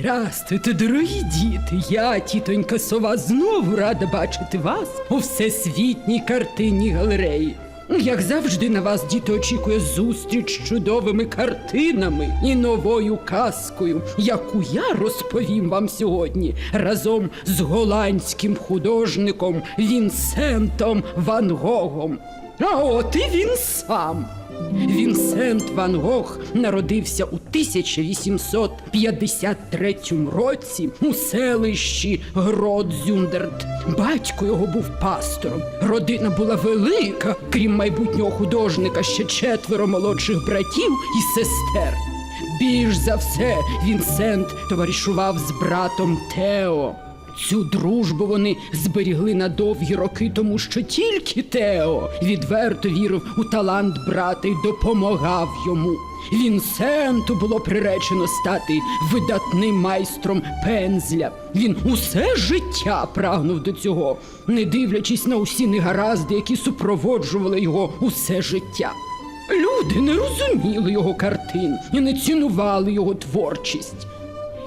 Здрастуйте, дорогі діти! Я, тітонька сова, знову рада бачити вас у всесвітній картинній галереї. Як завжди, на вас, діти, очікує зустріч з чудовими картинами і новою казкою, яку я розповім вам сьогодні разом з голландським художником Вінсентом Ван Гогом. А от і він сам. Вінсент Ван Гог народився у 1853 році у селищі Гродзюндерт. Батько його був пастором. Родина була велика, крім майбутнього художника, ще четверо молодших братів і сестер. Більш за все, Вінсент товаришував з братом Тео. Цю дружбу вони зберігли на довгі роки, тому що тільки Тео відверто вірив у талант брата і допомагав йому. Вінсенту було приречено стати видатним майстром пензля. Він усе життя прагнув до цього, не дивлячись на усі негаразди, які супроводжували його усе життя. Люди не розуміли його картин і не цінували його творчість.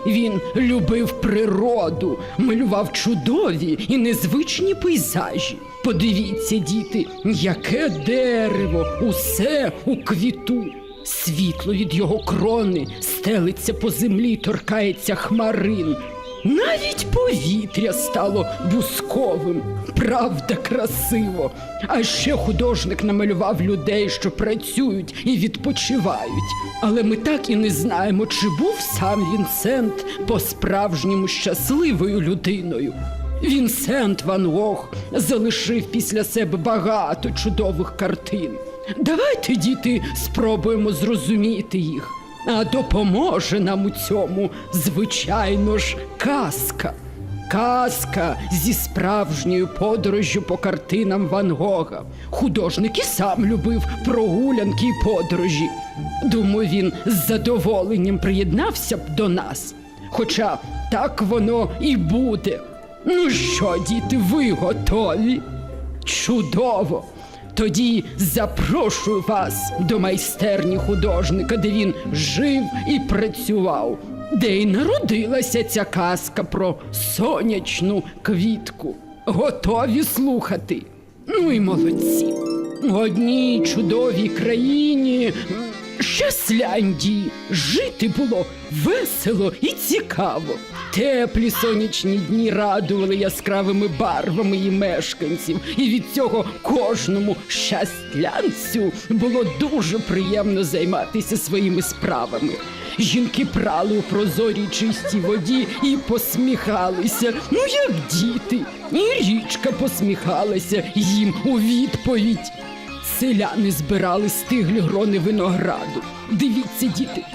Він любив природу, малював чудові і незвичні пейзажі. Подивіться, діти, яке дерево, усе у квіту. Світло від його крони стелиться по землі, торкається хмарин. Навіть повітря стало бусковим, правда, красиво. А ще художник намалював людей, що працюють і відпочивають. Але ми так і не знаємо, чи був сам Вінсент по-справжньому щасливою людиною. Вінсент Ван Гог залишив після себе багато чудових картин. Давайте, діти, спробуємо зрозуміти їх. А допоможе нам у цьому, звичайно ж, казка. Казка зі справжньою подорожжю по картинам Ван Гога. Художник і сам любив прогулянки і подорожі. Думаю, він з задоволенням приєднався б до нас. Хоча так воно і буде. Ну що, діти, ви готові? Чудово! Тоді запрошую вас до майстерні художника, де він жив і працював, де й народилася ця казка про сонячну квітку. Готові слухати? Ну і молодці. В одній чудовій країні Щасляндії жити було весело і цікаво. Теплі сонячні дні радували яскравими барвами її мешканців, і від цього кожному щастлянцю було дуже приємно займатися своїми справами. Жінки прали у прозорій чистій воді і посміхалися, ну як діти. І річка посміхалася їм у відповідь. Селяни збирали стиглі грони винограду. Дивіться, діти,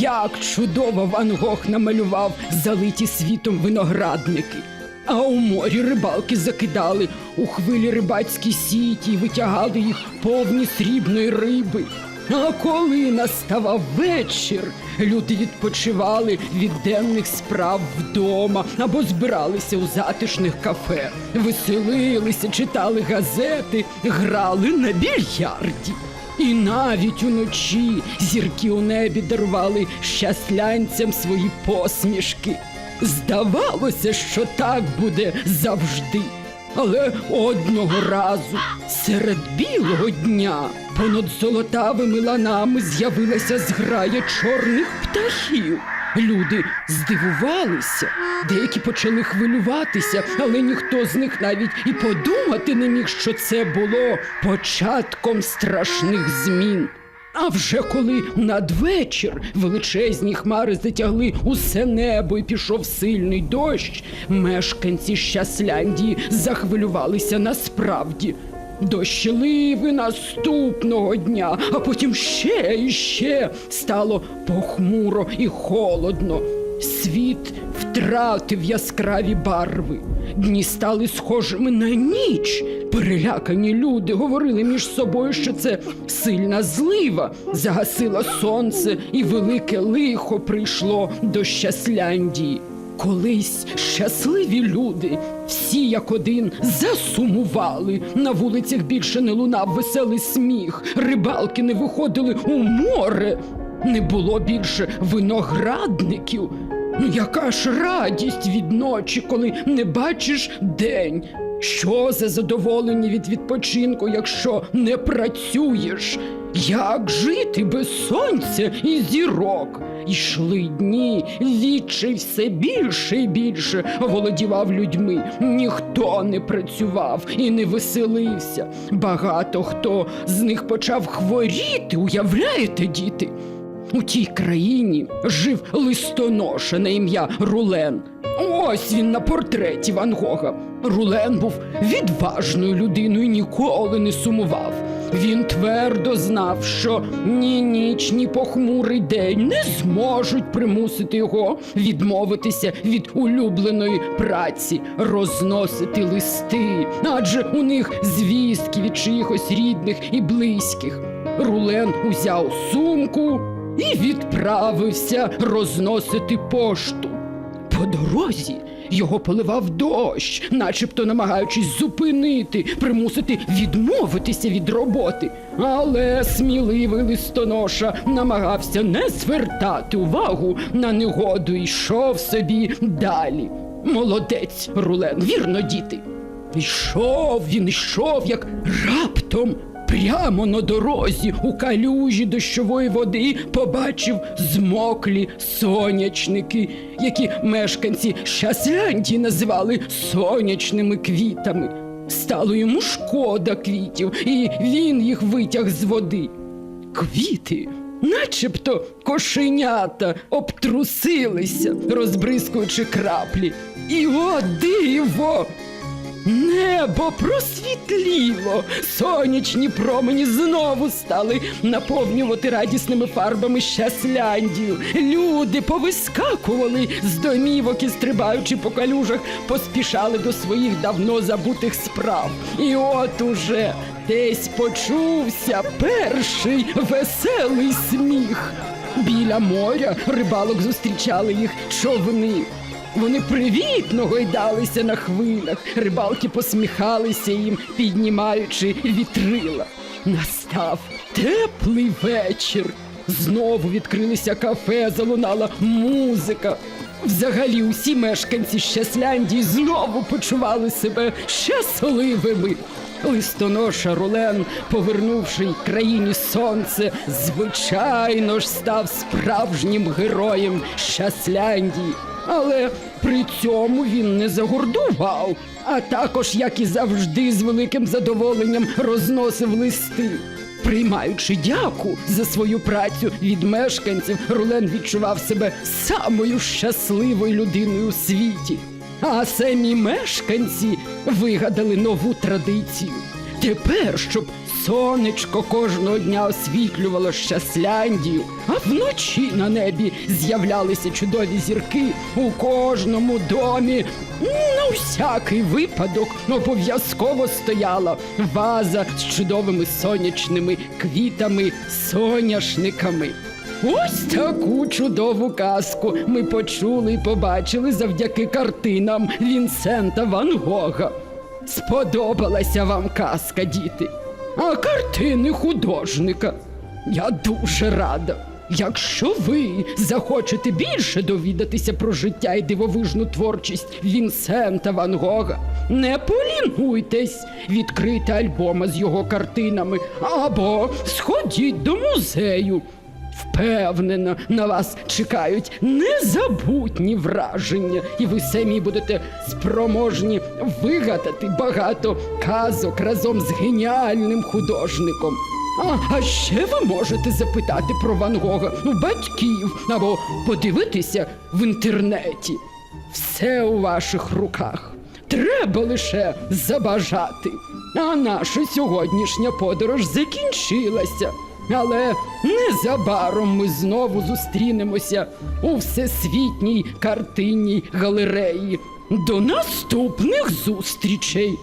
як чудово Ван Гог намалював залиті світом виноградники. А у морі рибалки закидали у хвилі рибацькі сіті і витягали їх повні срібної риби. А коли наставав вечір, люди відпочивали від денних справ вдома або збиралися у затишних кафе, веселилися, читали газети, грали на більярді. І навіть уночі зірки у небі дарували щаслянцям свої посмішки. Здавалося, що так буде завжди. Але одного разу серед білого дня понад золотавими ланами з'явилася зграя чорних птахів. Люди здивувалися, деякі почали хвилюватися, але ніхто з них навіть і подумати не міг, що це було початком страшних змін. А вже коли надвечір величезні хмари затягли усе небо і пішов сильний дощ, мешканці Щасляндії захвилювалися насправді. Дощ лив і наступного дня, а потім ще і ще стало похмуро і холодно. Світ втратив яскраві барви. Дні стали схожими на ніч. Перелякані люди говорили між собою, що це сильна злива загасила сонце, і велике лихо прийшло до Щасляндії. Колись щасливі люди, всі як один, засумували. На вулицях більше не лунав веселий сміх, рибалки не виходили у море, не було більше виноградників. Ну, яка ж радість від ночі, коли не бачиш день? Що за задоволення від відпочинку, якщо не працюєш? Як жити без сонця і зірок? Йшли дні, відчай все більше і більше володівав людьми. Ніхто не працював і не веселився. Багато хто з них почав хворіти, уявляєте, діти? У тій країні жив листоноша на ім'я Рулен. Ось він на портреті Ван Гога. Рулен був відважною людиною, і ніколи не сумував. Він твердо знав, що ні ніч, ні похмурий день не зможуть примусити його відмовитися від улюбленої праці, розносити листи, адже у них звістки від чиїхось рідних і близьких. Рулен узяв сумку і відправився розносити пошту. По дорозі його поливав дощ, начебто намагаючись зупинити, примусити відмовитися від роботи. Але сміливий листоноша намагався не звертати увагу на негоду і йшов собі далі. Молодець, Рулен, вірно, діти. Йшов він, йшов, як раптом Прямо на дорозі у калюжі дощової води побачив змоклі сонячники, які мешканці Щасляндії називали сонячними квітами. Стало йому шкода квітів, і він їх витяг з води. Квіти, начебто кошенята, обтрусилися, розбризкуючи краплі. І о диво! Небо просвітліло, сонячні промені знову стали наповнювати радісними фарбами щасляндію. Люди повискакували з домівок і стрибаючи по калюжах, поспішали до своїх давно забутих справ. І от уже десь почувся перший веселий сміх. Біля моря рибалок зустрічали їх човни. Вони привітно гойдалися на хвилях, рибалки посміхалися їм, піднімаючи вітрила. Настав теплий вечір. Знову відкрилися кафе, залунала музика. Взагалі усі мешканці Щасляндії знову почували себе щасливими. Листоноша Рулен, повернувши країні сонце, звичайно ж став справжнім героєм Щасляндії. Але при цьому він не загордував, а також, як і завжди, з великим задоволенням розносив листи. Приймаючи дяку за свою працю від мешканців, Рулен відчував себе самою щасливою людиною у світі. А самі мешканці вигадали нову традицію. Тепер, щоб сонечко кожного дня освітлювало щасляндію, а вночі на небі з'являлися чудові зірки у кожному домі. На всякий випадок обов'язково стояла ваза з чудовими сонячними квітами, соняшниками. Ось таку чудову казку ми почули і побачили завдяки картинам Вінсента Ван Гога. Сподобалася вам казка, діти, а картини художника. Я дуже рада. Якщо ви захочете більше довідатися про життя і дивовижну творчість Вінсента Ван Гога, не полінуйтесь відкрити альбома з його картинами або сходіть до музею. Впевнена, на вас чекають незабутні враження, і ви самі будете спроможні вигадати багато казок разом з геніальним художником. А, а ще ви можете запитати про Ван Гога у батьків або подивитися в інтернеті. Все у ваших руках. Треба лише забажати. А наша сьогоднішня подорож закінчилася. Але незабаром ми знову зустрінемося у всесвітній картинній галереї. До наступних зустрічей!